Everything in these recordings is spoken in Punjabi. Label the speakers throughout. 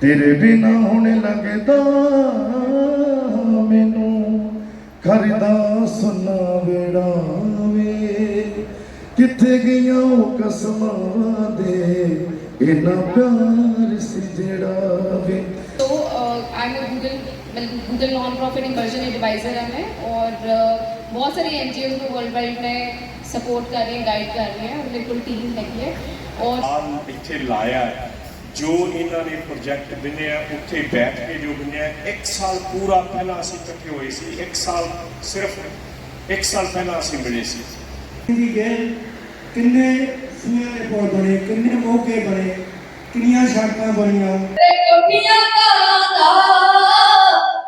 Speaker 1: ਤੇਰੇ ਬਿਨਾ ਹੁਣ ਲੱਗਦਾ ਮੈਨੂੰ ਖਰਦਾ ਸੁਨਾ ਵੇੜਾ ਵੇ ਕਿੱਥੇ ਗਈਆਂ ਉਹ ਕਸਮਾਂ ਦੇ ਇਨਾ ਪਿਆਰ ਸੀ ਜਿਹੜਾ ਵੇ
Speaker 2: तो I am Google Google nonprofit emerging advisor है मैं और uh, बहुत सारी एन को वर्ल्ड वाइड में सपोर्ट कर रही हैं गाइड कर रही हैं और मेरे कुल टीम हैगी है और
Speaker 3: ਆਲ ਇੱਥੇ ਲਾਇਆ ਹੈ। ਜੋ ਇਹਨਾਂ ਨੇ ਪ੍ਰੋਜੈਕਟ ਦਿੰਦੇ ਆ ਉੱਥੇ ਬੈਠ ਕੇ ਜੋ ਦਿੰਦੇ ਆ ਇੱਕ ਸਾਲ ਪੂਰਾ ਪਹਿਲਾਂ ਅਸੀਂ ਇਕੱਠੇ ਹੋਏ ਸੀ। ਇੱਕ ਸਾਲ ਸਿਰਫ ਇੱਕ ਸਾਲ ਪਹਿਲਾਂ ਅਸੀਂ ਮਿਲੇ ਸੀ।
Speaker 4: ਦੀ ਗਏ? ਕਿੰਨੇ ਸੂਆਂ ਦੇ ਪੁਲ ਬਣੇ? ਕਿੰਨੇ ਮੌਕੇ ਬਣੇ? ਕਿੰਨੀਆਂ ਸੜਕਾਂ ਬਣੀਆਂ?
Speaker 5: ਤੇ ਕੋਠੀਆਂ ਘਰਾਂ ਦਾ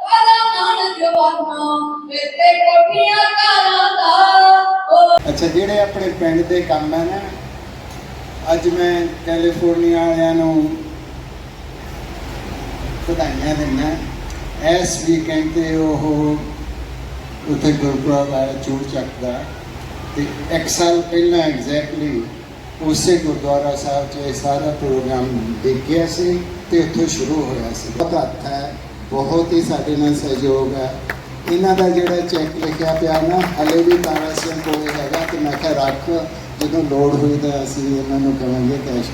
Speaker 5: ਕਾਲਾ ਮਨ ਜਵਾਨਾ ਤੇ ਕੋਠੀਆਂ ਘਰਾਂ ਦਾ। ਓ
Speaker 6: ਅੱਛਾ ਜਿਹੜੇ ਆਪਣੇ ਪਿੰਡ ਦੇ ਕੰਮ ਹੈ ਨਾ ਅੱਜ ਮੈਂ ਕੈਲੀਫੋਰਨੀਆ ਵਾਲਿਆਂ ਨੂੰ ਵਧਾਈਆਂ ਦਿੰਦਾ। ਇਸ ਵੀਕਐਂਡ ਤੇ ਉਹ ਉੱਥੇ ਗੁਰਪੁਰਬ ਆਇਆ ਚੂੜ ਚੱਕਦਾ। ਤੇ ਇੱਕ ਸਾਲ ਪਹਿਲਾਂ ਐਗਜ਼ੈਕਟਲੀ ਉਸੇ ਗੁਰਦੁਆਰਾ ਸਾਹਿਬ 'ਚ ਇਹ ਸਾਰਾ ਪ੍ਰੋਗਰਾਮ ਦੇਖਿਆ ਸੀ ਤੇ ਉੱਥੋਂ ਸ਼ੁਰੂ ਹੋਇਆ ਸੀ। ਬਹੁਤ ਹੱਥ ਹੈ, ਬਹੁਤ ਹੀ ਸਾਡੇ ਨਾਲ ਸਹਿਯੋਗ ਹੈ। ਇਹਨਾਂ ਦਾ ਜਿਹੜਾ ਚੈੱਕ ਲਿਖਿਆ ਪਿਆ ਨਾ, ਹਲੇ ਵੀ ਤਾਰਾ ਸਿੰਘ ਕੋਲ ਹੈਗਾ ਤੇ ਮੈਂ ਕਿਹਾ ਰੱਖ ਜਦੋਂ ਲੋੜ ਹੋਈ ਤਾਂ ਅਸੀਂ ਇਹਨਾਂ ਨੂੰ ਕਵਾਂਗੇ ਕੈਸ਼।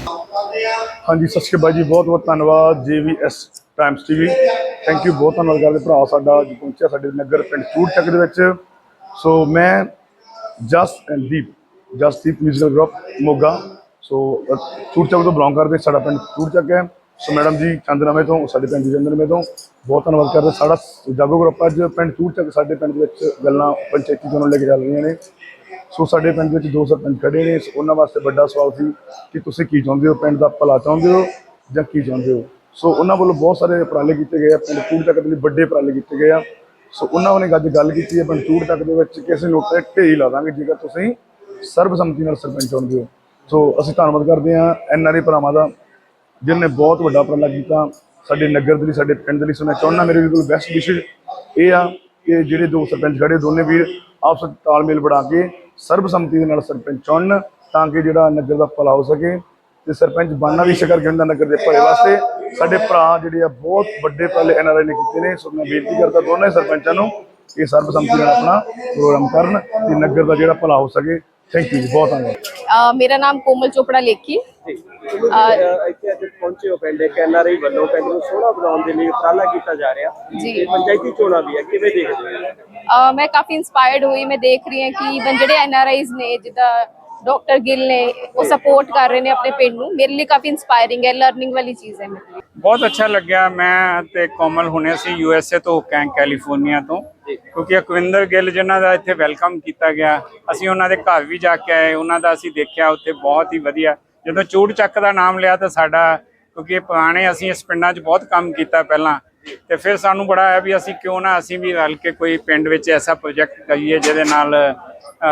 Speaker 7: ਹਾਂਜੀ ਸਤਿ ਸ਼੍ਰੀ ਅਕਾਲ ਜੀ ਬਹੁਤ ਬਹੁਤ ਧੰਨਵਾਦ G V S Times TV. Thank you ਬਹੁਤ ਧੰਨਵਾਦ ਕਰਦੇ ਭਰਾ ਸਾਡਾ ਅੱਜ ਪਹੁੰਚਿਆ ਸਾਡੇ ਨਗਰ ਪਿੰਡ ਚੂੜ ਚੱਕ ਦੇ ਵਿੱਚ। ਸੋ ਮੈਂ Jas and Deep Jasdeep musical group Moga. So uh, Choor Chak ਤੋਂ ਬਿਲੋਂਗ ਕਰਦੇ ਸਾਡਾ ਪਿੰਡ ਚੂੜ ਚੱਕ ਹੈ। ਸੋ ਮੈਡਮ ਜੀ ਚੰਦਨਾਮੇ ਤੋਂ ਸਾਡੇ ਪਿੰਡ ਜੀ ਚੰਦਨਾਮੇ ਤੋਂ ਬਹੁਤ ਧੰਨਵਾਦ ਕਰਦੇ। ਸਾਡਾ ਜਾਗੋ ਗਰੁੱਪ ਅੱਜ ਪਿੰਡ ਚੂੜ ਚੱਕ ਸਾਡੇ ਪਿੰਡ ਦੇ ਵਿੱਚ ਗੱਲਾਂ ਪੰਚਾਇਤੀ ਚੋਣਾਂ ਲੈ ਕੇ ਚੱਲ ਰਹੀਆਂ ਨੇ। ਸੋ ਸਾਡੇ ਪਿੰਡ ਵਿੱਚ ਦੋ ਸਰਪੰਚ ਖੜੇ ਨੇ ਉਹਨਾਂ ਵਾਸਤੇ ਵੱਡਾ ਸਵਾਲ ਸੀ ਕਿ ਤੁਸੀਂ ਕੀ ਚਾਹੁੰਦੇ ਹੋ? ਪਿੰਡ ਦਾ ਭਲਾ ਚਾਹੁੰਦੇ ਹੋ ਜਾਂ ਕੀ ਚਾਹੁੰਦੇ ਹੋ? ਸੋ ਉਹਨਾਂ ਵੱਲੋਂ ਬਹੁਤ ਸਾਰੇ ਉਪਰਾਲੇ ਕੀਤੇ ਗਏ ਆ। ਪਿੰਡ ਚੂੜ ਤੱਕ ਦੇ ਲਈ ਵੱਡੇ ਉਪਰਾਲੇ ਕੀਤੇ ਗਏ ਆ। ਸੋ ਉਹਨਾਂ ਨੇ ਅੱਜ ਗੱਲ ਕੀਤੀ ਹੈ ਪਿੰਡ ਚੂੜ ਤੱਕ ਦੇ ਵਿੱਚ ਕਿਸੇ ਨੂੰ ਤੇ ਢੇਈ ਲਾ ਦਾਂਗੇ, ਜੇਕਰ ਤੁਸੀਂ ਸਰਬਸੰਮਤੀ ਨਾਲ ਸਰਪੰਚ ਚਾਹੁੰਦੇ ਹੋ ਸੋ ਅਸੀਂ ਧੰਨਵਾਦ ਕਰਦੇ ਹਾਂ ਐਨਆਰਏ ਭਰਾਵਾਂ ਦਾ, ਜਿਨ੍ਹਾਂ ਨੇ ਬਹੁਤ ਵੱਡਾ ਉਪਰਾਲਾ ਕੀਤਾ। ਸਾਡੇ ਨਗਰ ਦੇ ਲਈ, ਸਾਡੇ ਪਿੰਡ ਦੇ ਲਈ ਸੋ ਮੈਂ ਚਾਹੁੰਦਾ, ਮੇਰੇ ਕੋਲ ਬੈਸਟ ਵਿਸ਼ੇਸ਼ ਇਹ ਆ ਕਿ ਜਿਹੜੇ ਦੋ ਸਰਪੰਚ ਖੜੇ, ਦੋਨੇ ਵੀਰ ਆਪਸ ਤਾਲਮੇਲ ਬਣਾ ਕੇ ਸਰਬਸੰਮਤੀ ਦੇ ਨਾਲ ਸਰਪੰਚ ਚੁਣਨ ਤਾਂ ਕਿ ਜਿਹੜਾ ਨਗਰ ਦਾ ਭਲਾ ਹੋ ਸਕੇ ਤੇ ਸਰਪੰਚ ਬਾਨਾ ਵੀ ਸ਼ਕਰ ਗਿਣਦਾ ਨਗਰ ਦੇ ਭਲੇ ਵਾਸਤੇ। ਸਾਡੇ ਭਰਾ ਜਿਹੜੇ ਆ ਬਹੁਤ ਵੱਡੇ ਪਹਿਲੇ ਐਨਆਰਆਈ ਨੇ ਕੀਤੇ ਨੇ, ਸੋ ਮੈਂ ਬੇਨਤੀ ਕਰਦਾ ਦੋਨੇ ਸਰਪੰਚਾਂ ਨੂੰ ਇਹ ਸਰਬਸੰਮਤੀ ਨਾਲ ਆਪਣਾ ਪ੍ਰੋਗਰਾਮ ਕਰਨ ਤੇ ਨਗਰ ਦਾ ਜਿਹੜਾ ਭਲਾ ਹੋ ਸਕੇ। ਥੈਂਕ ਯੂ ਜੀ ਬਹੁਤ ਧੰਨਵਾਦ।
Speaker 8: ਮੇਰਾ ਨਾਮ ਕੋਮਲ ਚੋਪੜਾ ਲੇਖੀ। ਅ,
Speaker 9: ਇੱਥੇ ਅੱਜ ਪਹੁੰਚੇ ਹੋ ਪਿੰਡ ਇੱਕ ਐਨਆਰਆਈ ਵੱਲੋਂ ਪਿੰਡ ਨੂੰ ਸੋਹਣਾ ਬਣਾਉਣ ਦੇ ਲਈ ਉਪਰਾਲਾ ਕੀਤਾ ਜਾ ਰਿਹਾ।
Speaker 8: ਜੀ।
Speaker 9: ਤੇ ਪੰਚਾਇਤੀ ਚੋਣਾਂ ਵੀ ਹੈ ਕਿਵੇਂ ਦੇਖਦੇ ਹੋ?
Speaker 8: ਅ, ਮੈਂ ਕਾਫੀ ਇਨਸਪਾਇਰਡ ਹੋਈ ਮੈਂ ਦੇਖ ਰਹੀ ਹਾਂ ਕਿ ਜਿਹੜੇ ਐਨਆਰਆਈਜ਼ ਨੇ ਜਿੱਦਾਂ ਡਾਕਟਰ ਗਿੱਲ ਨੇ ਉਹ ਸਪੋਰਟ ਕਰ ਰਹੇ ਨੇ ਆਪਣੇ ਪਿੰਡ ਨੂੰ। ਮੇਰੇ ਲਈ ਕਾਫੀ ਇਨਸਪਾਇਰਿੰਗ ਹੈ ਲਰਨਿੰਗ ਵਾਲੀ ਚੀਜ਼ ਹੈ ਮੇਰੇ ਲਈ।
Speaker 10: ਬਹੁਤ ਅੱਛਾ ਲੱਗਿਆ। ਮੈਂ ਤੇ ਕੋਮਲ ਹੁਣੇ ਸੀ ਯੂ ਐਸ ਏ ਤੋਂ ਕੈਂ ਕੈਲੀਫੋਰਨੀਆ ਤੋਂ। ਕਿਉਂਕਿ ਅਕਵਿੰਦਰ ਗਿੱਲ ਜਿਨ੍ਹਾਂ ਦਾ ਇੱਥੇ ਵੈਲਕਮ ਕੀਤਾ ਗਿਆ ਅਸੀਂ ਉਹਨਾਂ ਦੇ ਘਰ ਵੀ ਜਾ ਕੇ ਆਏ। ਉਹਨਾਂ ਦਾ ਅਸੀਂ ਦੇਖਿਆ ਉੱਥੇ ਬਹੁਤ ਹੀ ਵਧੀਆ। ਜਦੋਂ ਚੂੜ ਚੱਕ ਦਾ ਨਾਮ ਲਿਆ ਤਾਂ ਸਾਡਾ ਕਿਉਂਕਿ ਇਹ ਪੁਰਾਣੇ ਅਸੀਂ ਇਸ ਪਿੰਡਾਂ 'ਚ ਬਹੁਤ ਕੰਮ ਕੀਤਾ ਪਹਿਲਾਂ। ਤੇ ਫਿਰ ਸਾਨੂੰ ਬੜਾ ਆਇਆ ਵੀ ਅਸੀਂ ਕਿਉਂ ਨਾ ਅਸੀਂ ਵੀ ਰਲ ਕੇ ਕੋਈ ਪਿੰਡ ਵਿੱਚ ਐਸਾ ਪ੍ਰੋਜੈਕਟ ਕਰੀਏ ਜਿਹਦੇ ਨਾਲ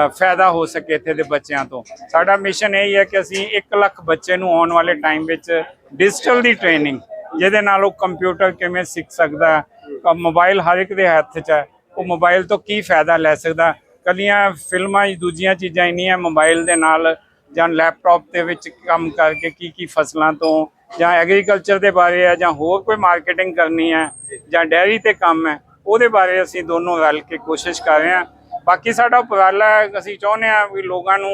Speaker 10: ਫਾਇਦਾ ਹੋ ਸਕੇ ਇੱਥੇ ਦੇ ਬੱਚਿਆਂ ਤੋਂ। ਸਾਡਾ ਮਿਸ਼ਨ ਇਹ ਹੀ ਹੈ ਕਿ ਅਸੀਂ 1 ਲੱਖ ਬੱਚੇ ਨੂੰ ਆਉਣ ਵਾਲੇ ਟਾਈਮ ਵਿੱਚ ਡਿਜੀਟਲ ਦੀ ਟ੍ਰੇਨਿੰਗ ਜਿਹਦੇ ਨਾਲ ਉਹ ਕੰਪਿਊਟਰ ਕਿਵੇਂ ਸਿੱਖ ਸਕਦਾ ਹੈ ਮੋਬਾਈਲ ਹਰ ਇੱਕ ਦੇ ਹੱਥ 'ਚ ਹੈ। ਉਹ ਮੋਬਾਈਲ ਤੋਂ ਕੀ ਫਾਇਦਾ ਲੈ ਸਕਦਾ? ਕੱਲੀਆਂ ਫਿਲਮਾਂ ਹੀ ਦੂਜੀਆਂ ਚੀਜ਼ਾਂ ਹੀ ਨਹੀਂ ਹੈ ਮੋਬਾਈਲ ਦੇ ਨਾਲ ਜਾਂ ਲੈਪਟਾਪ ਦੇ ਵਿੱਚ ਕੰਮ ਕਰਕੇ ਕੀ ਕੀ ਫਸਲਾਂ ਤੋਂ ਜਾਂ ਐਗਰੀਕਲਚਰ ਦੇ ਬਾਰੇ ਹੈ ਜਾਂ ਹੋਰ ਕੋਈ ਮਾਰਕੀਟਿੰਗ ਕਰਨੀ ਹੈ ਜਾਂ ਡੈਰੀ ਤੇ ਕੰਮ ਹੈ ਉਹਦੇ ਬਾਰੇ ਅਸੀਂ ਦੋਨੋਂ ਰਲ ਕੇ ਕੋਸ਼ਿਸ਼ ਕਰ ਰਹੇ ਹਾਂ ਬਾਕੀ ਸਾਡਾ ਉਪਰਾਲਾ ਹੈ ਅਸੀਂ ਚਾਹੁੰਦੇ ਹਾਂ ਵੀ ਲੋਕਾਂ ਨੂੰ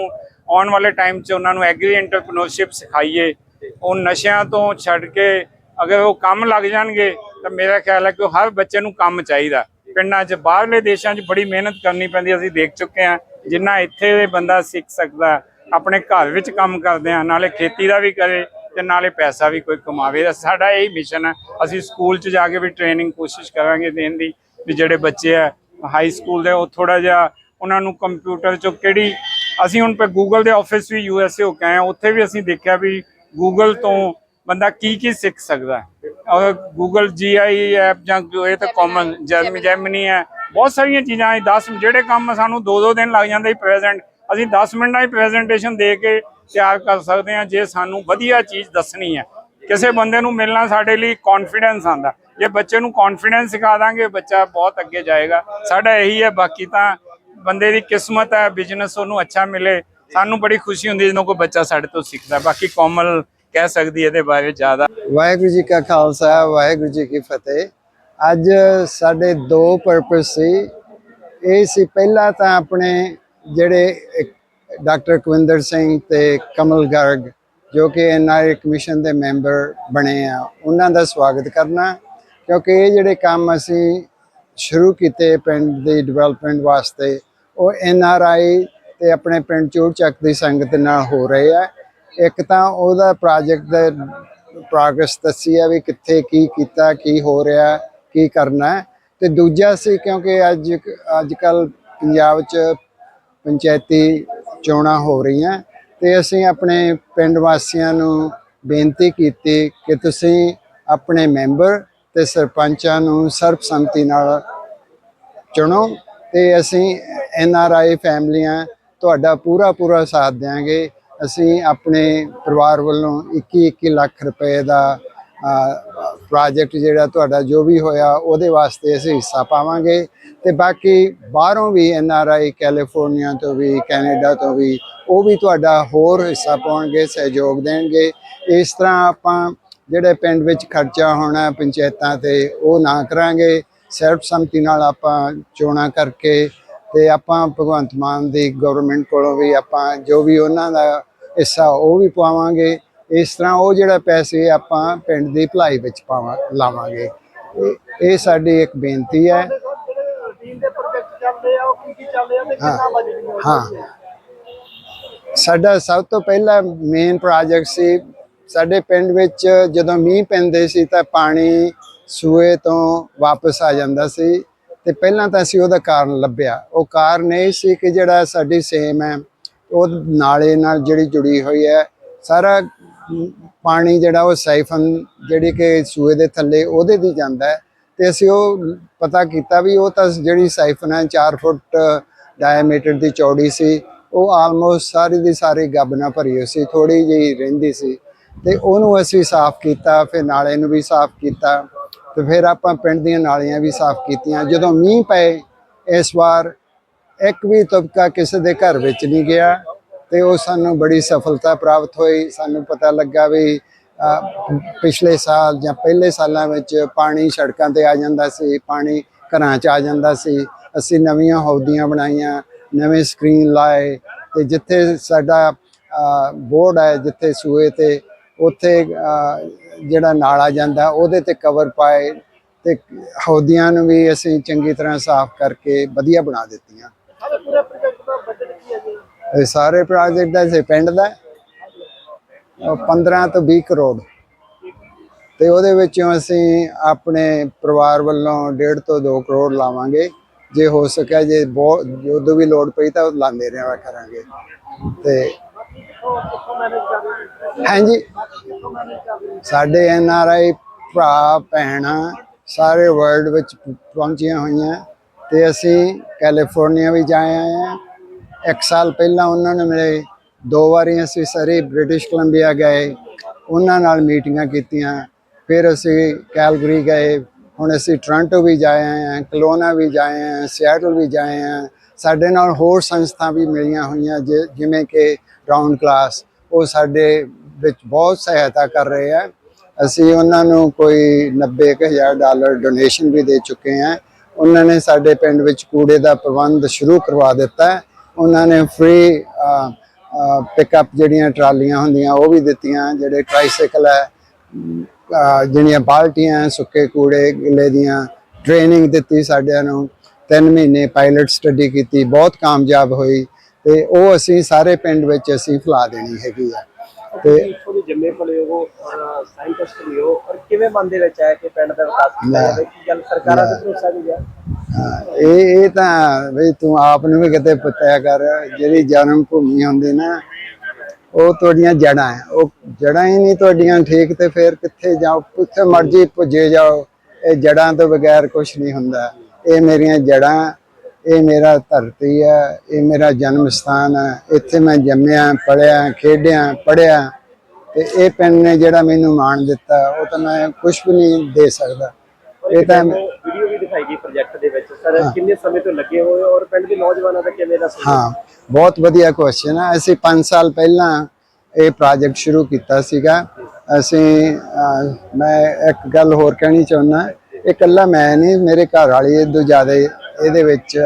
Speaker 10: ਆਉਣ ਵਾਲੇ ਟਾਈਮ 'ਚ ਉਹਨਾਂ ਨੂੰ ਐਗਰੀ ਐਂਟਰਪ੍ਰੀਨਿਓਰਸ਼ਿਪ ਸਿਖਾਈਏ। ਉਹ ਨਸ਼ਿਆਂ ਤੋਂ ਛੱਡ ਕੇ ਅਗਰ ਉਹ ਕੰਮ ਲੱਗ ਜਾਣਗੇ ਤਾਂ ਮੇਰਾ ਖਿਆਲ ਹੈ ਕਿ ਉਹ ਹਰ ਬੱਚੇ ਨੂੰ ਕੰਮ ਚਾਹੀਦਾ। ਪਿੰਡਾਂ 'ਚ, ਬਾਹਰਲੇ ਦੇਸ਼ਾਂ 'ਚ ਬੜੀ ਮਿਹਨਤ ਕਰਨੀ ਪੈਂਦੀ ਅਸੀਂ ਦੇਖ ਚੁੱਕੇ ਹਾਂ ਜਿੰਨਾ ਇੱਥੇ ਬੰਦਾ ਸਿੱਖ ਸਕਦਾ, ਆਪਣੇ ਘਰ ਵਿੱਚ ਕੰਮ ਕਰਦੇ ਆ, ਨਾਲੇ ਖੇਤੀ ਦਾ ਵੀ ਕਰੇ ਤੇ ਨਾਲੇ ਪੈਸਾ ਵੀ ਕੋਈ ਕਮਾਵੇ। ਸਾਡਾ ਇਹ ਮਿਸ਼ਨ ਹੈ ਅਸੀਂ ਸਕੂਲ 'ਚ ਜਾ ਕੇ ਵੀ ਟ੍ਰੇਨਿੰਗ ਕੋਸ਼ਿਸ਼ ਕਰਾਂਗੇ ਦੇਣ ਦੀ ਵੀ ਜਿਹੜੇ ਬੱਚੇ ਆ ਹਾਈ ਸਕੂਲ ਦੇ ਉਹ ਥੋੜਾ ਜਿਹਾ ਉਹਨਾਂ ਨੂੰ ਕੰਪਿਊਟਰ 'ਚੋਂ ਕਿਹੜੀ ਅਸੀਂ ਹੁਣ ਪੇ ਗੂਗਲ ਦੇ ਆਫਿਸ ਵੀ ਯੂ ਐਸ ਏ ਹੋ ਕੇ ਆਏ ਹਾਂ, ਉੱਥੇ ਵੀ ਅਸੀਂ ਦੇਖਿਆ ਵੀ ਗੂਗਲ ਤੋਂ ਬੰਦਾ ਕੀ ਕੀ ਸਿੱਖ ਸਕਦਾ ਹੈ। ਔਰ ਗੂਗਲ ਜੀ ਆਈ ਐਪ ਜਾਂ ਇਹ ਤਾਂ ਕਾਮਨ ਜੈਮ ਜੈਮਨੀ ਹੈ। ਬਹੁਤ ਸਾਰੀਆਂ ਚੀਜ਼ਾਂ 10 ਜਿਹੜੇ ਕੰਮ ਸਾਨੂੰ 2-2 ਦਿਨ ਲੱਗ ਜਾਂਦੇ ਪ੍ਰੈਜ਼ੈਂਟ ਅਸੀਂ 10 ਮਿੰਟਾਂ ਦੀ ਪ੍ਰੈਜ਼ੈਂਟੇਸ਼ਨ ਦੇ ਕੇ ਤਿਆਰ ਕਰ ਸਕਦੇ ਹਾਂ ਜੇ ਸਾਨੂੰ ਵਧੀਆ ਚੀਜ਼ ਦੱਸਣੀ ਹੈ। ਕਿਸੇ ਬੰਦੇ ਨੂੰ ਮਿਲਣਾ ਸਾਡੇ ਲਈ ਕੌਨਫੀਡੈਂਸ ਆਂਦਾ ਜੇ ਬੱਚੇ ਨੂੰ ਕੌਨਫੀਡੈਂਸ ਸਿਖਾ ਦਾਂਗੇ, ਬੱਚਾ ਬਹੁਤ ਅੱਗੇ ਜਾਏਗਾ। ਸਾਡਾ ਇਹੀ ਹੈ, ਬਾਕੀ ਤਾਂ ਬੰਦੇ ਦੀ ਕਿਸਮਤ ਹੈ ਬਿਜ਼ਨਸ ਉਹਨੂੰ ਅੱਛਾ ਮਿਲੇ, ਸਾਨੂੰ ਬੜੀ ਖੁਸ਼ੀ ਹੁੰਦੀ ਜਦੋਂ ਕੋਈ ਬੱਚਾ ਸਾਡੇ ਤੋਂ ਸਿੱਖਦਾ। ਬਾਕੀ ਕੋਮਲ ਕਹਿ ਸਕਦੀ ਇਹਦੇ ਬਾਰੇ ਜ਼ਿਆਦਾ।
Speaker 6: ਵਾਹਿਗੁਰੂ ਜੀ ਕਾ ਖਾਲਸਾ, ਵਾਹਿਗੁਰੂ ਜੀ ਕੀ ਫਤਿਹ। ਅੱਜ ਸਾਡੇ ਦੋ ਪਰਪਸ ਸੀ। ਇਹ ਸੀ ਪਹਿਲਾ ਤਾਂ ਆਪਣੇ ਜਿਹੜੇ ਡਾਕਟਰ ਕੁਵਿੰਦਰ ਸਿੰਘ ਤੇ ਕਮਲ ਗਰਗ, ਜੋ ਕਿ ਐਨਆਰਏ ਕਮਿਸ਼ਨ ਦੇ ਮੈਂਬਰ ਬਣੇ ਆ, ਉਹਨਾਂ ਦਾ ਸਵਾਗਤ ਕਰਨਾ ਕਿਉਂਕਿ ਇਹ ਜਿਹੜੇ ਕੰਮ ਅਸੀਂ ਸ਼ੁਰੂ ਕੀਤੇ ਪਿੰਡ ਦੀ ਡਿਵੈਲਪਮੈਂਟ ਵਾਸਤੇ, ਉਹ ਐਨਆਰਆਈ ਤੇ ਆਪਣੇ ਪਿੰਡ ਚੂੜਚੱਕ ਦੀ ਸੰਗਤ ਨਾਲ ਹੋ ਰਹੇ ਆ ਇੱਕ ਤਾਂ ਉਹਦਾ ਪ੍ਰੋਜੈਕਟ ਦਾ ਪ੍ਰੋਗਰੈਸ ਦੱਸੀ ਹੈ ਵੀ ਕਿੱਥੇ ਕੀ ਕੀਤਾ, ਕੀ ਹੋ ਰਿਹਾ, ਕੀ ਕਰਨਾ ਹੈ। ਤੇ ਦੂਜਾ ਸੀ ਕਿਉਂਕਿ ਅੱਜ ਅੱਜ ਕੱਲ ਪੰਜਾਬ 'ਚ ਪੰਚਾਇਤੀ ਚੋਣਾਂ ਹੋ ਰਹੀਆਂ। ਤੇ ਅਸੀਂ ਆਪਣੇ ਪਿੰਡ ਵਾਸੀਆਂ ਨੂੰ ਬੇਨਤੀ ਕੀਤੀ ਕਿ ਤੁਸੀਂ ਆਪਣੇ ਮੈਂਬਰ ਤੇ ਸਰਪੰਚਾਂ ਨੂੰ ਸਰਬਸੰਮਤੀ ਨਾਲ ਚੁਣੋ ਤੇ ਅਸੀਂ ਐਨ ਆਰ ਆਈ ਫੈਮਲੀਆਂ ਤੁਹਾਡਾ ਪੂਰਾ ਪੂਰਾ ਸਾਥ ਦੇਵਾਂਗੇ ਅਸੀਂ ਆਪਣੇ ਪਰਿਵਾਰ ਵੱਲੋਂ 21 21 ਲੱਖ ਰੁਪਏ ਦਾ ਪ੍ਰੋਜੈਕਟ ਜਿਹੜਾ ਤੁਹਾਡਾ ਜੋ ਵੀ ਹੋਇਆ, ਉਹਦੇ ਵਾਸਤੇ ਅਸੀਂ ਹਿੱਸਾ ਪਾਵਾਂਗੇ। ਤੇ ਬਾਕੀ ਬਾਹਰੋਂ ਵੀ ਐਨ ਆਰ ਆਈ ਕੈਲੀਫੋਰਨੀਆ ਤੋਂ ਵੀ ਕੈਨੇਡਾ ਤੋਂ ਵੀ, ਉਹ ਵੀ ਤੁਹਾਡਾ ਹੋਰ ਹਿੱਸਾ ਪਾਉਣਗੇ, ਸਹਿਯੋਗ ਦੇਣਗੇ। ਇਸ ਤਰ੍ਹਾਂ ਆਪਾਂ ਜਿਹੜੇ ਪਿੰਡ ਵਿੱਚ ਖਰਚਾ ਹੋਣਾ ਪੰਚਾਇਤਾਂ ਤੇ, ਉਹ ਨਾ ਕਰਾਂਗੇ। ਸਰਬਸੰਮਤੀ ਨਾਲ ਆਪਾਂ ਚੋਣਾਂ ਕਰਕੇ ਤੇ ਆਪਾਂ ਭਗਵੰਤ ਮਾਨ ਦੀ ਗਵਰਨਮੈਂਟ ਕੋਲੋਂ ਵੀ ਆਪਾਂ ਜੋ ਵੀ ਉਹਨਾਂ ਦਾ ਹਿੱਸਾ, ਉਹ ਵੀ ਪਾਵਾਂਗੇ। ਇਸ ਤਰ੍ਹਾਂ ਉਹ ਜਿਹੜਾ ਪੈਸੇ ਆਪਾਂ ਪਿੰਡ ਦੀ ਭਲਾਈ ਵਿੱਚ ਪਾਵਾਂ, ਲਾਵਾਂਗੇ। ਇਹ- ਇਹ ਸਾਡੀ ਇੱਕ ਬੇਨਤੀ ਹੈ। ਹਾਂ।
Speaker 9: ਹਾਂ।
Speaker 6: ਸਾਡਾ ਸਭ ਤੋਂ ਪਹਿਲਾ ਮੇਨ ਪ੍ਰੋਜੈਕਟ ਸੀ, ਸਾਡੇ ਪਿੰਡ ਵਿੱਚ ਜਦੋਂ ਮੀਂਹ ਪੈਂਦੇ ਸੀ ਤਾਂ ਪਾਣੀ ਸੂਏ ਤੋਂ ਵਾਪਸ ਆ ਜਾਂਦਾ ਸੀ ਤੇ ਪਹਿਲਾਂ ਤਾਂ ਅਸੀਂ ਉਹਦਾ ਕਾਰਨ ਲੱਭਿਆ। ਉਹ ਕਾਰਨ ਇਹ ਸੀ ਕਿ ਜਿਹੜਾ ਸਾਡੀ ਸੇਮ ਹੈ, ਉਹ ਨਾਲੇ ਨਾਲ ਜਿਹੜੀ ਜੁੜੀ ਹੋਈ ਹੈ, ਸਾਰਾ ਪਾਣੀ ਜਿਹੜਾ ਉਹ ਸਾਈਫਨ ਜਿਹੜੀ ਕਿ ਸੂਏ ਦੇ ਥੱਲੇ ਉਹਦੇ ਦੀ ਜਾਂਦਾ ਹੈ। ਤੇ ਅਸੀਂ ਉਹ ਪਤਾ ਕੀਤਾ ਵੀ ਉਹ ਤਾਂ ਜਿਹੜੀ ਸਾਈਫਨ ਹੈ 4 ਫੁੱਟ ਡਾਇਮੀਟਰ ਦੀ ਚੌੜੀ ਸੀ। ਉਹ ਆਲਮੋਸਟ ਸਾਰੀ ਦੀ ਸਾਰੀ ਗੱਬ ਨਾਲ ਭਰੀ ਹੋਈ ਸੀ ਥੋੜੀ ਜਿਹੀ ਰਹਿੰਦੀ ਸੀ। ਤੇ ਉਹਨੂੰ ਅਸੀਂ ਸਾਫ਼ ਕੀਤਾ, ਫਿਰ ਨਾਲੇ ਨੂੰ ਵੀ ਸਾਫ਼ ਕੀਤਾ। ਤੇ ਫਿਰ ਆਪਾਂ ਪਿੰਡ ਦੀਆਂ ਨਾਲੀਆਂ ਵੀ ਸਾਫ਼ ਕੀਤੀਆਂ। ਜਦੋਂ ਮੀਂਹ ਪਏ, ਇਸ ਵਾਰ ਇੱਕ ਵੀ ਤਬਕਾ ਕਿਸੇ ਦੇ ਘਰ ਵਿੱਚ ਨਹੀਂ ਗਿਆ। ਤੇ ਉਹ ਸਾਨੂੰ ਬੜੀ ਸਫਲਤਾ ਪ੍ਰਾਪਤ ਹੋਈ। ਸਾਨੂੰ ਪਤਾ ਲੱਗਾ ਵੀ ਪਿਛਲੇ ਸਾਲ ਜਾਂ ਪਹਿਲੇ ਸਾਲਾਂ ਵਿੱਚ ਪਾਣੀ ਸੜਕਾਂ ਤੇ ਆ ਜਾਂਦਾ ਸੀ ਪਾਣੀ ਘਰਾਂ 'ਚ ਆ ਜਾਂਦਾ ਸੀ। ਅਸੀਂ ਨਵੀਆਂ ਹੌਦੀਆਂ ਬਣਾਈਆਂ ਨਵੇਂ ਸਕਰੀਨ ਲਾਏ ਤੇ ਜਿੱਥੇ ਸਾਡਾ ਬੋਰਡ ਹੈ ਜਿੱਥੇ ਸੂਏ ਤੇ ਉੱਥੇ ਅਹ, ਜਿਹੜਾ ਨਾਲਾ ਜਾਂਦਾ ਉਹਦੇ ਤੇ ਕਵਰ ਪਾਏ ਤੇ ਹੌਦੀਆਂ ਨੂੰ ਵੀ ਅਸੀਂ ਚੰਗੀ ਤਰ੍ਹਾਂ ਸਾਫ਼ ਕਰਕੇ ਵਧੀਆ ਬਣਾ ਦਿੱਤੀਆਂ।
Speaker 9: ਸਾਰੇ ਪ੍ਰੋਜੈਕਟ ਦਾ ਬਜਟ ਕੀ ਹੈ ਜੀ?
Speaker 6: ਇਹ ਸਾਰੇ ਪ੍ਰੋਜੈਕਟ ਦਾ ਸੇ ਪਿੰਡ ਦਾ ਉਹ 15 ਤੋਂ 20 ਕਰੋੜ। ਤੇ ਉਹਦੇ ਵਿੱਚੋਂ ਅਸੀਂ ਆਪਣੇ ਪਰਿਵਾਰ ਵੱਲੋਂ 1.5 ਤੋਂ 2 ਕਰੋੜ ਲਾਵਾਂਗੇ। ਜੇ ਹੋ ਸਕਿਆ, ਜੇ ਬਹੁਤ ਜਦੋਂ ਵੀ ਲੋੜ ਪਈ ਤਾਂ ਉਹ ਲਾਉਂਦੇ ਰਿਹਾ ਕਰਾਂਗੇ। ਤੇ ਹਾਂਜੀ। ਸਾਡੇ ਐਨ ਆਰ ਆਈ ਭਰਾ, ਭੈਣਾਂ ਸਾਰੇ ਵਰਲਡ ਵਿੱਚ ਪਹੁੰਚੀਆਂ ਹੋਈਆਂ। ਤੇ ਅਸੀਂ ਕੈਲੀਫੋਰਨੀਆ ਵੀ ਜਾਏ ਆਏ ਹਾਂ। ਇੱਕ ਸਾਲ ਪਹਿਲਾਂ ਉਹਨਾਂ ਨੇ ਮਿਲੇ ਦੋ ਵਾਰੀ ਅਸੀਂ ਸਾਰੇ ਬ੍ਰਿਟਿਸ਼ ਕੋਲੰਬੀਆ ਗਏ, ਉਹਨਾਂ ਨਾਲ ਮੀਟਿੰਗਾਂ ਕੀਤੀਆਂ, ਫਿਰ ਅਸੀਂ ਕੈਲਗਰੀ ਗਏ, ਹੁਣ ਅਸੀਂ ਟੋਰਾਂਟੋ ਵੀ ਜਾਏ ਆਏ ਕਲੋਨਾ ਵੀ ਜਾਏ ਆਏ ਹਾਂ, ਸਿਆਟਲ ਵੀ ਜਾਏ ਹਾਂ, ਸਾਡੇ ਨਾਲ ਹੋਰ ਸੰਸਥਾ ਵੀ ਮਿਲੀਆਂ ਹੋਈਆਂ ਜਿ- ਜਿਵੇਂ ਕਿ ਰਾਉਂਡ ਕਲਾਸ, ਉਹ ਸਾਡੇ ਵਿੱਚ ਬਹੁਤ ਸਹਾਇਤਾ ਕਰ ਰਹੇ ਆ। ਅਸੀਂ ਉਹਨਾਂ ਨੂੰ ਕੋਈ 90000 ਡਾਲਰ ਡੋਨੇਸ਼ਨ ਵੀ ਦੇ ਚੁੱਕੇ ਹਾਂ। ਉਹਨਾਂ ਨੇ ਸਾਡੇ ਪਿੰਡ ਵਿੱਚ ਕੂੜੇ ਦਾ ਪ੍ਰਬੰਧ ਸ਼ੁਰੂ ਕਰਵਾ ਦਿੱਤਾ ਹੈ। ਉਹਨਾਂ ਨੇ ਫ੍ਰੀ ਪਿਕਅਪ ਜਿਹੜੀਆਂ ਟਰਾਲੀਆਂ ਹੁੰਦੀਆਂ ਉਹ ਵੀ ਦਿੱਤੀਆਂ ਜਿਹੜੇ ਟ੍ਰਾਈਸਾਈਕਲ ਹੈ ਜਿਹੜੀਆਂ ਬਾਲਟੀਆਂ ਸੁੱਕੇ ਕੂੜੇ ਗਿੱਲੇ ਦੀਆਂ ਟ੍ਰੇਨਿੰਗ ਦਿੱਤੀ ਸਾਡਿਆਂ ਨੂੰ ਤਿੰਨ ਮਹੀਨੇ ਪਾਇਲਟ ਸਟੱਡੀ ਕੀਤੀ ਬਹੁਤ ਕਾਮਯਾਬ ਹੋਈ ਤੇ ਉਹ ਅਸੀਂ ਸਾਰੇ ਪਿੰਡ ਵਿੱਚ ਅਸੀਂ ਫੈਲਾ ਦੇਣੀ ਹੈਗੀ ਆ ਤੇ
Speaker 9: ਇੱਥੋਂ ਦੇ ਜੰਮੇ ਪਲੇ ਹੋ ਸਾਇੰਟਿਸਟ ਵੀ ਹੋ ਔਰ ਕਿਵੇਂ ਮਨ ਦੇ ਵਿੱਚ ਆਇਆ ਕਿ ਪਿੰਡ ਦਾ ਵਿਕਾਸ ਕੀਤਾ। ਜਾਵੇ ਕੀ ਗੱਲ ਸਰਕਾਰਾਂ ਤੇ ਭਰੋਸਾ ਨਹੀਂ ਗਿਆ
Speaker 6: ਇਹ ਇਹ ਤਾਂ ਵੀ ਤੂੰ ਆਪ ਨੂੰ ਵੀ ਕਿਤੇ ਪਤਾ ਕਰ ਜਿਹੜੀ ਜਨਮ ਭੂਮੀ ਹੁੰਦੀ ਨਾ ਉਹ ਤੁਹਾਡੀਆਂ ਜੜਾਂ ਹੈ। ਉਹ ਜੜਾਂ ਹੀ ਨਹੀਂ ਤੁਹਾਡੀਆਂ ਠੀਕ ਤੇ ਫਿਰ ਕਿੱਥੇ ਜਾਓ ਕਿੱਥੇ ਮਰਜ਼ੀ ਪੁੱਜੇ ਜਾਓ। ਇਹ ਜੜਾਂ ਤੋਂ ਬਗੈਰ ਕੁਝ ਨਹੀਂ ਹੁੰਦਾ। ਇਹ ਮੇਰੀਆਂ ਜੜਾਂ ਇਹ ਮੇਰਾ ਧਰਤੀ ਹੈ ਇਹ ਮੇਰਾ ਜਨਮ ਸਥਾਨ ਹੈ। ਇੱਥੇ ਮੈਂ ਜੰਮਿਆ ਪੜਿਆ ਖੇਡਿਆ ਪੜਿਆ ਤੇ ਇਹ ਪਿੰਡ ਨੇ ਜਿਹੜਾ ਮੈਨੂੰ ਮਾਣ ਦਿੱਤਾ ਉਹ ਤਾਂ ਮੈਂ ਕੁਝ ਵੀ ਨਹੀਂ ਦੇ ਸਕਦਾ। ਇਹ ਤਾਂ
Speaker 9: ਵੀਡੀਓ ਵੀ ਦਿਖਾਈ ਗਈ ਪ੍ਰੋਜੈਕਟ ਦੇ ਵਿੱਚ। ਸਰ ਕਿੰਨੇ ਸਮੇਂ ਤੋਂ ਲੱਗੇ ਹੋਏ ਔਰ ਪਿੰਡ ਦੇ ਨੌਜਵਾਨਾਂ ਦਾ ਕਿਵੇਂ ਦਾ?
Speaker 6: ਹਾਂ ਬਹੁਤ ਵਧੀਆ ਕੁਐਸਚਨ ਹੈ ਅਸੀਂ 5 ਸਾਲ ਪਹਿਲਾਂ ਇਹ ਪ੍ਰੋਜੈਕਟ ਸ਼ੁਰੂ ਕੀਤਾ ਸੀਗਾ। ਅਸੀਂ ਮੈਂ ਇੱਕ ਗੱਲ ਹੋਰ ਕਹਿਣੀ ਚਾਹੁੰਦਾ। ਇਹ ਇਕੱਲਾ ਮੈਂ ਨਹੀਂ ਮੇਰੇ ਘਰ ਵਾਲੀ ਇਹ ਤੋਂ ਜ਼ਿਆਦਾ ਇਹਦੇ ਵਿੱਚ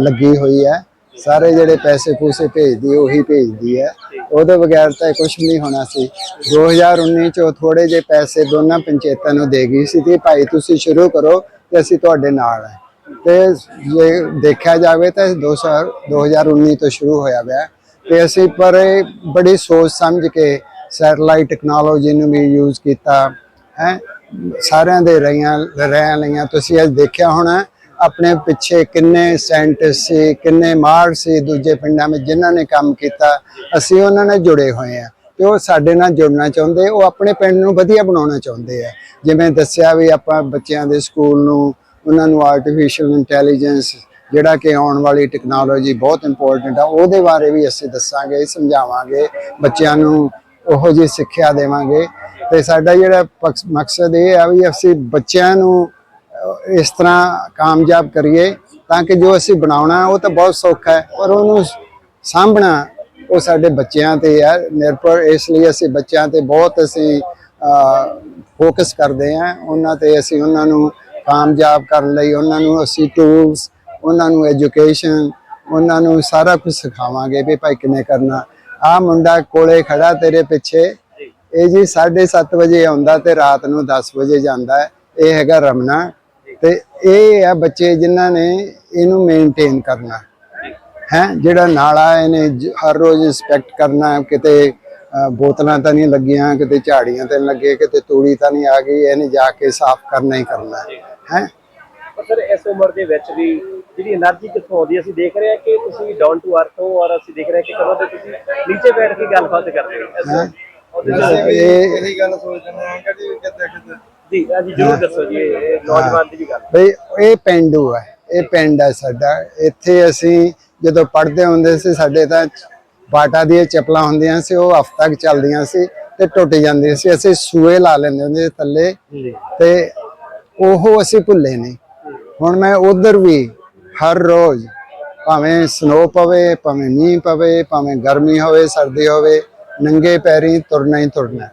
Speaker 6: ਲੱਗੀ ਹੋਈ ਹੈ। ਸਾਰੇ ਜਿਹੜੇ ਪੈਸੇ ਪੂਸੇ ਭੇਜਦੀ ਉਹੀ ਭੇਜਦੀ ਹੈ। ਉਹਦੇ ਬਗੈਰ ਤਾਂ ਕੁਝ ਨਹੀਂ ਹੋਣਾ ਸੀ। 2019 ਚ ਉਹ ਥੋੜੇ ਜਿਹੇ ਪੈਸੇ ਦੋਨਾਂ ਪੰਚਾਇਤਾਂ ਨੂੰ ਦੇ ਗਈ ਸੀ ਤੇ ਭਾਈ ਤੁਸੀਂ ਸ਼ੁਰੂ ਕਰੋ ਤੇ ਅਸੀਂ ਤੁਹਾਡੇ ਨਾਲ ਹੈ। ਤੇ ਜੇ ਦੇਖਿਆ ਜਾਵੇ ਤਾਂ ਇਹ ਦੋ ਸਾਲ 2019 ਤੋਂ ਸ਼ੁਰੂ ਹੋਇਆ ਹੋਇਆ ਹੈ ਤੇ ਅਸੀਂ ਪਰ ਇਹ ਬੜੀ ਸੋਚ ਸਮਝ ਕੇ ਸੈਟਲਾਈਟ ਟੈਕਨੋਲੋਜੀ ਨੂੰ ਵੀ ਯੂਜ਼ ਕੀਤਾ, ਹੈ। ਸਾਰਿਆਂ ਦੇ ਰਹੀਆਂ, ਰਹਿਣ ਲਈਆਂ ਤੁਸੀਂ ਅੱਜ ਦੇਖਿਆ ਹੋਣਾ, ਆਪਣੇ ਪਿੱਛੇ ਕਿੰਨੇ ਸਾਇੰਟਿਸਟ ਸੀ, ਕਿੰਨੇ ਮਾਹਰ ਸੀ ਦੂਜੇ ਪਿੰਡਾਂ ਵਿੱਚ ਜਿਨ੍ਹਾਂ ਨੇ ਕੰਮ ਕੀਤਾ। ਅਸੀਂ ਉਹਨਾਂ ਨਾਲ ਜੁੜੇ ਹੋਏ ਆ ਤੇ ਉਹ ਸਾਡੇ ਨਾਲ ਜੁੜਨਾ ਚਾਹੁੰਦੇ, ਉਹ ਆਪਣੇ ਪਿੰਡ ਨੂੰ ਵਧੀਆ ਬਣਾਉਣਾ ਚਾਹੁੰਦੇ ਆ। ਜਿਵੇਂ ਦੱਸਿਆ ਵੀ ਆਪਾਂ ਬੱਚਿਆਂ ਦੇ ਸਕੂਲ ਨੂੰ, ਉਹਨਾਂ ਨੂੰ ਆਰਟੀਫੀਸ਼ੀਅਲ ਇੰਟੈਲੀਜੈਂਸ ਜਿਹੜਾ ਕਿ ਆਉਣ ਵਾਲੀ ਟੈਕਨੋਲੋਜੀ ਬਹੁਤ ਇੰਪੋਰਟੈਂਟ ਆ, ਉਹਦੇ ਬਾਰੇ ਵੀ ਅਸੀਂ ਦੱਸਾਂਗੇ, ਸਮਝਾਵਾਂਗੇ, ਬੱਚਿਆਂ ਨੂੰ ਉਹੋ ਜਿਹੀ ਸਿੱਖਿਆ ਦੇਵਾਂਗੇ। ਤੇ ਸਾਡਾ ਜਿਹੜਾ ਪਕਸ- ਮਕਸਦ ਇਹ ਆ ਵੀ ਅਸੀਂ ਬੱਚਿਆਂ ਨੂੰ ਇਸ ਤਰ੍ਹਾਂ ਕਾਮਯਾਬ ਕਰੀਏ, ਤਾਂ ਕਿ ਜੋ ਅਸੀਂ ਬਣਾਉਣਾ, ਉਹ ਤਾਂ ਬਹੁਤ ਸੌਖਾ ਹੈ ਪਰ ਉਹਨੂੰ ਸਾਂਭਣਾ ਉਹ ਸਾਡੇ ਬੱਚਿਆਂ ਤੇ ਹੈ ਨਿਰਭਰ ਇਸ ਲਈ ਅਸੀਂ ਬੱਚਿਆਂ ਤੇ ਬਹੁਤ ਅਸੀਂ ਫੋਕਸ ਕਰਦੇ ਹਾਂ। ਉਹਨਾਂ ਤੇ ਅਸੀਂ ਉਹਨਾਂ ਨੂੰ ਕਾਮਯਾਬ ਕਰਨ ਲਈ ਉਹਨਾਂ ਨੂੰ ਅਸੀਂ ਟੂਲਸ ਉਹਨਾਂ ਨੂੰ ਐਜੂਕੇਸ਼ਨ ਉਹਨਾਂ ਨੂੰ ਸਾਰਾ ਕੁਝ ਸਿਖਾਵਾਂਗੇ ਵੀ ਭਾਈ ਕਿਵੇਂ ਕਰਨਾ। ਆ ਮੁੰਡਾ ਕੋਲੇ ਖੜਾ ਤੇਰੇ ਪਿੱਛੇ। ਇਹ ਜੀ 7:30 ਵਜੇ ਆਉਂਦਾ ਤੇ ਰਾਤ ਨੂੰ 10 ਵਜੇ ਜਾਂਦਾ। ਹੈ ਇਹ ਹੈਗਾ ਰਮਨਾ। ਤੇ ਇਹ ਆ ਬੱਚੇ ਜਿਨ੍ਹਾਂ ਨੇ ਇਹਨੂੰ ਮੇਨਟੇਨ ਕਰਨਾ। ਹੈ ਜਿਹੜਾ ਨਾਲਾ ਇਹਨੇ ਹਰ ਰੋਜ਼ ਇੰਸਪੈਕਟ ਕਰਨਾ ਕਿਤੇ ਬੋਤਲਾਂ ਤਾਂ ਨਹੀਂ ਲੱਗੀਆਂ ਕਿਤੇ ਝਾੜੀਆਂ ਤਾਂ ਲੱਗੇ ਕਿਤੇ ਤੂੜੀ ਤਾਂ ਨਹੀਂ ਆ ਗਈ ਇਹਨੇ ਜਾ ਕੇ ਸਾਫ਼ ਕਰਨਾ ਹੀ ਕਰਨਾ ਹੈ
Speaker 9: ਸਰ ਇਸ ਉਮਰ ਦੇ ਵਿੱਚ ਵੀ ਜਿਹੜੀ એનર્ਜੀ ਕਿੱਥੋਂ ਆਉਂਦੀ ਅਸੀਂ ਦੇਖ ਰਹੇ ਹਾਂ ਕਿ ਤੁਸੀਂ ਡਾਊਨ ਟੂ ਅਰਥ ਹੋ ਔਰ ਅਸੀਂ ਦੇਖ ਰਹੇ ਹਾਂ ਕਿ ਕਦੋਂ ਤੇ ਤੁਸੀਂ ਨੀਚੇ ਬੈਠ ਕੇ ਗੱਲਬਾਤ ਕਰਦੇ ਹੋ।
Speaker 6: ਇਹ
Speaker 1: ਇਹੀ ਗੱਲ ਸੋਚਦੇ ਹਾਂ ਕਿ ਜੀ ਕਿਤੇ ਕਿਤੇ
Speaker 9: ਜੀ ਜੀ ਜੀ ਨੌਜਵਾਨ ਦੀ ਗੱਲ।
Speaker 6: ਬਈ ਇਹ ਪਿੰਡੂ ਹੈ ਇਹ ਪਿੰਡ ਹੈ ਸਾਡਾ ਇੱਥੇ ਅਸੀਂ ਜਦੋਂ ਪੜ੍ਹਦੇ ਹੁੰਦੇ ਸੀ ਸਾਡੇ ਤਾਂ ਬਾਟਾ ਦੀਆਂ ਚੱਪਲਾਂ ਹੁੰਦੀਆਂ ਸੀ ਉਹ ਹਫ਼ਤਾ ਕੁ ਚੱਲਦੀਆਂ ਸੀ ਤੇ ਟੁੱਟ ਜਾਂਦੀਆਂ ਸੀ। ਅਸੀਂ ਸੂਏ ਲਾ ਲੈਂਦੇ ਹੁੰਦੇ ਸੀ ਥੱਲੇ ਤੇ ਉਹ ਅਸੀਂ ਭੁੱਲੇ ਨਹੀਂ। ਹੁਣ ਮੈਂ ਉਧਰ ਵੀ ਹਰ ਰੋਜ਼ ਭਾਵੇਂ ਸਨੋ ਪਵੇ ਭਾਵੇਂ ਮੀਂਹ ਪਵੇ ਭਾਵੇਂ ਗਰਮੀ ਹੋਵੇ ਸਰਦੀ ਹੋਵੇ ਨੰਗੇ ਪੈਰੀ ਤੁਰਨਾ ਹੀ ਤੁਰਨਾ।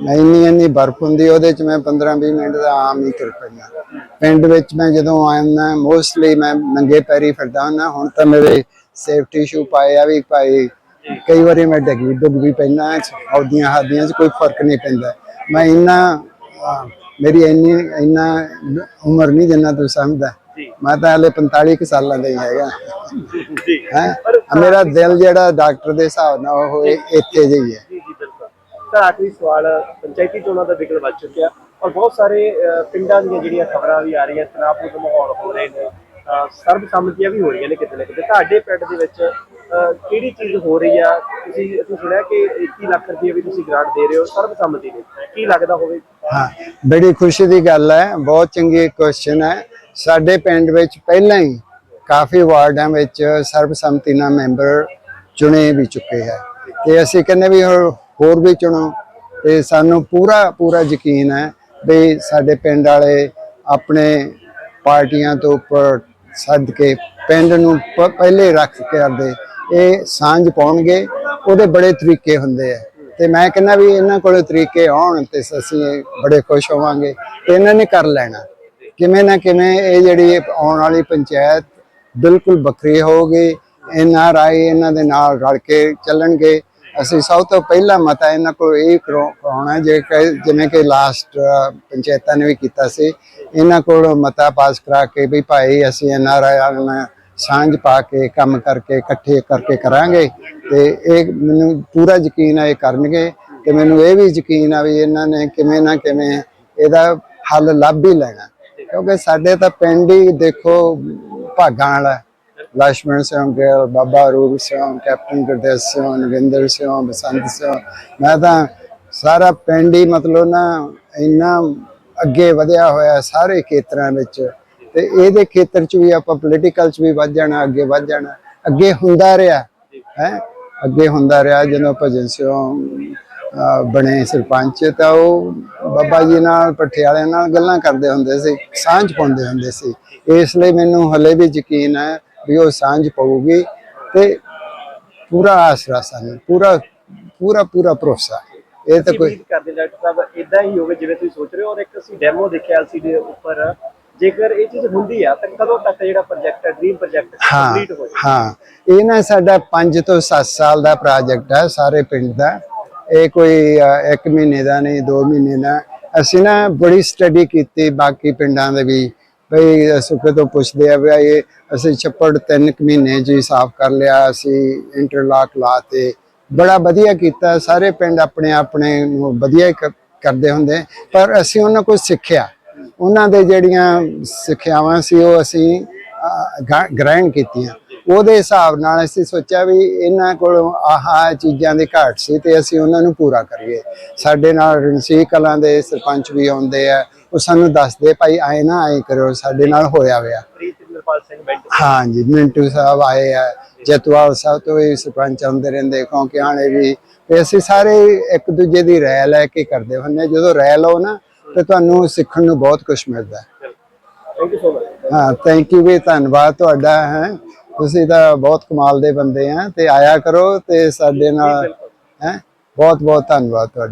Speaker 6: ਇੰਨੀ ਇੰਨੀ ਬਰਫ਼ ਹੁੰਦੀ ਉਹਦੇ ਚ ਮੈਂ 15 20 ਮਿੰਟ ਦਾ ਆਮ ਹੀ ਤੁਰ ਪੈਂਦਾ। ਪਿੰਡ ਵਿੱਚ ਮੈਂ ਜਦੋਂ ਆਉਂਦਾ ਮੋਸਟਲੀ ਮੈਂ ਨੰਗੇ ਪੈਰੀ ਫਿਰਦਾ ਹੁੰਦਾ ਹੁਣ ਤਾਂ ਮੇਰੇ ਸੇਫਟੀ ਸ਼ੂ ਪਾਏ ਆ ਵੀ ਭਾਈ ਕਈ ਵਾਰੀ ਮੈਂ ਡਿੱਗ ਵੀ ਡੁੱਬ ਵੀ ਪੈਂਦਾ ਹੌਦੀਆਂ ਹਾਦੀਆਂ ਚ ਕੋਈ ਫ਼ਰਕ ਨਹੀਂ ਪੈਂਦਾ। ਮੈਂ ਇੰਨਾ ਮੇਰੀ ਇੰਨੀ ਇੰਨਾ ਉਮਰ ਨਹੀਂ ਜਿੰਨਾ ਤੂੰ ਸਮਝਦਾ। ਮੈਂ ਤਾਂ ਹਲੇ 45 ਕੁ ਸਾਲਾਂ ਦਾ ਹੀ ਹੈਗਾ।
Speaker 9: ਜੀ।
Speaker 6: ਹੈ? ਮੇਰਾ ਦਿਲ ਜਿਹੜਾ ਡਾਕਟਰ ਦੇ ਹਿਸਾਬ ਨਾਲ ਉਹ ਇੱਥੇ ਜਿਹੀ ਹੈ।
Speaker 9: ਤਾਂ ਆਖਰੀ ਸਵਾਲ ਪੰਚਾਇਤੀ ਚੋਣਾਂ ਦਾ ਵਿਗੜ ਵੱਜ ਚੁੱਕਿਆ ਔਰ ਬਹੁਤ ਸਾਰੇ ਪਿੰਡਾਂ ਦੀਆਂ ਜਿਹੜੀਆਂ ਖਬਰਾਂ ਵੀ ਆ ਰਹੀਆਂ ਤਣਾਅਪੂਰਨ ਮਾਹੌਲ ਹੋ ਰਹੇ ਨੇ ਅਹ, ਸਰਬਸੰਮਤੀਆਂ ਵੀ ਹੋ ਰਹੀਆਂ ਨੇ ਕਿਤੇ ਨਾ ਕਿਤੇ। ਤੁਹਾਡੇ ਪਿੰਡ ਦੇ ਵਿੱਚ ਕਿਹੜੀ ਚੀਜ਼ ਹੋ ਰਹੀ ਆ? ਤੁਸੀਂ ਤੁਸੀਂ ਸੁਣਿਆ ਕਿ 21 ਲੱਖ ਰੁਪਏ ਵੀ ਤੁਸੀਂ ਗ੍ਰਾਂਟ ਦੇ ਰਹੇ ਹੋ ਸਰਬਸੰਮਤੀ ਨੇ ਕੀ ਲੱਗਦਾ ਹੋਵੇ?
Speaker 6: ਹਾਂ ਬੜੀ ਖੁਸ਼ੀ ਦੀ ਗੱਲ ਹੈ ਬਹੁਤ ਚੰਗੀ ਕੁਐਸਚਨ ਹੈ। ਸਾਡੇ ਪਿੰਡ ਵਿੱਚ ਪਹਿਲਾਂ ਹੀ ਕਾਫੀ ਵਾਰਡਾਂ ਵਿੱਚ ਸਰਬਸੰਮਤੀ ਨਾਲ ਮੈਂਬਰ ਚੁਣੇ ਵੀ ਚੁੱਕੇ ਹੈ। ਤੇ ਅਸੀਂ ਕਹਿੰਦੇ ਵੀ ਹੋਰ ਵੀ ਚੁਣੋ। ਤੇ ਸਾਨੂੰ ਪੂਰਾ ਪੂਰਾ ਯਕੀਨ ਹੈ ਵੀ ਸਾਡੇ ਪਿੰਡ ਵਾਲੇ ਆਪਣੇ ਪਾਰਟੀਆਂ ਤੋਂ ਉੱਪਰ ਸੱਦ ਕੇ ਪਿੰਡ ਨੂੰ ਪ- ਪਹਿਲੇ ਰੱਖ ਕੇ ਕਰਦੇ ਇਹ ਸਾਂਝ ਪਾਉਣਗੇ। ਉਹਦੇ ਬੜੇ ਤਰੀਕੇ ਹੁੰਦੇ ਆ। ਤੇ ਮੈਂ ਕਹਿੰਦਾ ਵੀ ਇਹਨਾਂ ਕੋਲੇ ਤਰੀਕੇ ਆਉਣ ਤੇ ਅਸੀਂ ਬੜੇ ਖੁਸ਼ ਹੋਵਾਂਗੇ। ਤੇ ਇਹਨਾਂ ਨੇ ਕਰ ਲੈਣਾ। ਕਿਵੇਂ ਨਾ ਕਿਵੇਂ ਇਹ ਜਿਹੜੀ ਇਹ ਆਉਣ ਵਾਲੀ ਪੰਚਾਇਤ ਬਿਲਕੁਲ ਵੱਖਰੀ ਹੋਊਗੀ। ਐਨ ਆਰ ਆਈ ਇਹਨਾਂ ਦੇ ਨਾਲ ਰਲ ਕੇ ਚੱਲਣਗੇ। ਅਸੀਂ ਸਭ ਤੋਂ ਪਹਿਲਾ ਮਤਾ ਇਹਨਾਂ ਕੋਲ ਇਹ ਕਰੋ- ਕਰਾਉਣਾ ਜੇ ਕਿ- ਜਿਵੇਂ ਕਿ ਲਾਸਟ ਪੰਚਾਇਤਾਂ ਨੇ ਵੀ ਕੀਤਾ ਸੀ, ਇਹਨਾਂ ਕੋਲ ਮਤਾ ਪਾਸ ਕਰਾ ਕੇ ਵੀ ਭਾਈ ਅਸੀਂ ਐਨ ਆਰ ਆਈ ਨਾਲ ਸਾਂਝ ਪਾ ਕੇ ਕੰਮ ਕਰਕੇ ਇਕੱਠੇ ਕਰਕੇ ਕਰਾਂਗੇ ਤੇ ਇਹ ਮੈਨੂੰ ਪੂਰਾ ਯਕੀਨ ਹੈ ਇਹ ਕਰਨਗੇ ਤੇ ਮੈਨੂੰ ਇਹ ਵੀ ਯਕੀਨ ਆ ਵੀ ਇਹਨਾਂ ਨੇ ਕਿਵੇਂ ਨਾ ਕਿਵੇਂ ਇਹਦਾ ਹੱਲ ਲੱਭ ਹੀ ਲੈਣਾ। ਕਿਉਂਕਿ ਸਾਡੇ ਤਾਂ ਪਿੰਡ ਹੀ ਦੇਖੋ ਭਾਗਾਂ ਵਾਲਾ ਲక్ష్ਮਣ ਸਿੰਘ ਗੇਲ ਬਾਬਾ ਰੂਪ ਸਿੰਘ ਕੈਪਟਨ ਗੁਰਦੇਵ ਸਿੰਘ ਨਗਿੰਦਰ ਸਿੰਘ ਬਸੰਤ ਸਿੰਘ ਮੈਂ ਤਾਂ ਸਾਰਾ ਪਿੰਡ ਹੀ ਮਤਲਬ ਨਾ ਇੰਨਾ ਅੱਗੇ ਵਧਿਆ ਹੋਇਆ ਸਾਰੇ ਖੇਤਰਾਂ ਵਿੱਚ ਤੇ ਇਹਦੇ ਖੇਤਰ 'ਚ ਵੀ ਆਪਾਂ ਪੋਲੀਟੀਕਲ 'ਚ ਵੀ ਵੱਧ ਜਾਣਾ ਅੱਗੇ ਵੱਧ ਜਾਣਾ ਅੱਗੇ ਹੁੰਦਾ ਰਿਹਾ ਹੈ ਅੱਗੇ ਹੁੰਦਾ ਰਿਹਾ ਜਦੋਂ ਭਜਨ ਸਿੰਘ ਬਣੇ ਸਰਪੰਚ ਤਾਂ ਉਹ ਬਾਬਾ ਜੀ ਨਾਲ ਪਠਿਆਲੇ ਨਾਲ ਗੱਲਾਂ ਕਰਦੇ ਹੁੰਦੇ ਸੀ ਸਾਂਝ ਪਾਉਂਦੇ ਹੁੰਦੇ ਸੀ ਇਸ ਲਈ ਮੈਨੂੰ ਹਲੇ ਵੀ ਯਕੀਨ ਹੈ ਵੀ ਉਹ ਸਾਂਝ ਪਊਗੀ ਤੇ ਪੂਰਾ ਆਸਰਾ ਸਾਨੂੰ ਪੂਰਾ ਪੂਰਾ ਪੂਰਾ ਭਰੋਸਾ ਇਹ ਤਾਂ ਕੋਈ
Speaker 9: ਕਰਦੇ ਡਾਕਟਰ ਸਾਹਿਬ ਇਦਾਂ ਹੀ ਹੋਵੇ ਜਿਵੇਂ ਤੁਸੀਂ ਸੋਚ ਰਹੇ ਹੋ ਔਰ ਇੱਕ ਅਸੀਂ ਡੈਮੋ ਦੇਖਿਆ ਐਲਸੀਡੀ ਦੇ ਉੱਪਰ। ਜੇਕਰ ਇਹ ਚੀਜ਼ ਹੁੰਦੀ ਆ ਤਾਂ ਕਦੋਂ ਤੱਕ ਜਿਹੜਾ ਪ੍ਰੋਜੈਕਟ ਹੈ ਡ੍ਰੀਮ ਪ੍ਰੋਜੈਕਟ ਕੰਪਲੀਟ ਹੋ ਜਾਏ
Speaker 6: ਹਾਂ। ਇਹ ਨਾ ਸਾਡਾ 5 ਤੋਂ 7 ਸਾਲ ਦਾ ਪ੍ਰੋਜੈਕਟ ਹੈ ਸਾਰੇ ਪਿੰਡ ਦਾ। ਇਹ ਕੋਈ 1 ਮਹੀਨੇ ਦਾ ਨਹੀਂ 2 ਮਹੀਨੇ ਦਾ। ਅਸੀਂ ਨਾ ਬੜੀ ਸਟੱਡੀ ਕੀਤੀ ਬਾਕੀ ਪਿੰਡਾਂ ਦੇ ਵੀ। ਭਈ ਸੁੱਕੇ ਤੋਂ ਪੁੱਛਦੇ ਆ ਵੀ ਇਹ ਅਸੀਂ ਛੱਪੜ ਤਿੰਨ ਕੁ ਮਹੀਨੇ ਜੀ ਸਾਫ਼ ਕਰ ਲਿਆ, ਅਸੀਂ ਇੰਟਰਲਾਕ ਲਾਤੇ। ਬੜਾ ਵਧੀਆ ਕੀਤਾ, ਸਾਰੇ ਪਿੰਡ ਆਪਣੇ ਆਪਣੇ ਨੂੰ ਵਧੀਆ ਹੀ ਕ- ਕਰਦੇ ਹੁੰਦੇ। ਪਰ ਅਸੀਂ ਉਹਨਾਂ ਕੋਲ ਸਿੱਖਿਆ। ਉਹਨਾਂ ਦੇ ਜਿਹੜੀਆਂ ਸਿੱਖਿਆਵਾਂ ਸੀ, ਉਹ ਅਸੀਂ ਗ੍ਰਹਿਣ ਕੀਤੀਆਂ। ਉਹਦੇ ਹਿਸਾਬ ਨਾਲ ਅਸੀਂ ਸੋਚਿਆ ਵੀ ਇਹਨਾਂ ਕੋਲ ਆਹ ਚੀਜ਼ਾਂ ਦੀ ਘਾਟ ਸੀ ਤੇ ਅਸੀਂ ਉਹਨਾਂ ਨੂੰ ਪੂਰਾ ਕਰੀਏ। ਸਾਡੇ ਨਾਲ ਰਣਸੀ ਕਲਾਂ ਦੇ ਸਰਪੰਚ ਵੀ ਆਉਂਦੇ ਆ ਉਹ ਸਾਨੂੰ ਦੱਸਦੇ ਭਾਈ ਆਏ ਨਾ ਆਏ ਕਰੋ ਸਾਡੇ ਨਾਲ ਹੋਇਆ ਹੋਇਆ ਹਾਂਜੀ ਮਿੰਟੂ ਸਾਹਿਬ ਆਏ ਆ ਜਤਵਾਲ ਸਾਹਿਬ ਤੋਂ ਵੀ ਸਰਪੰਚ ਆਉਂਦੇ ਰਹਿੰਦੇ ਕਿਉਂਕਿ ਆਣੇ ਵੀ ਅਸੀਂ ਸਾਰੇ ਇੱਕ ਦੂਜੇ ਦੀ ਰਾਏ ਲੈ ਕੇ ਕਰਦੇ ਹੁੰਦੇ ਹਾਂ। ਜਦੋਂ ਰਾਏ ਲਓ ਨਾ ਤੇ ਤੁਹਾਨੂੰ ਸਿੱਖਣ ਨੂੰ ਬਹੁਤ ਕੁਝ ਮਿਲਦਾ।
Speaker 9: ਥੈਂਕ ਯੂ ਸੋ ਮਚ
Speaker 6: ਹਾਂ ਥੈਂਕ ਯੂ ਵੀ ਧੰਨਵਾਦ ਤੁਹਾਡਾ ਹੈ। ਤੁਸੀਂ ਤਾਂ ਬਹੁਤ ਕਮਾਲ ਦੇ ਬੰਦੇ ਆ ਤੇ ਆਇਆ ਕਰੋ ਤੇ ਸਾਡੇ ਨਾਲ ਹੈ? ਬਹੁਤ ਬਹੁਤ ਧੰਨਵਾਦ ਤੁਹਾਡਾ।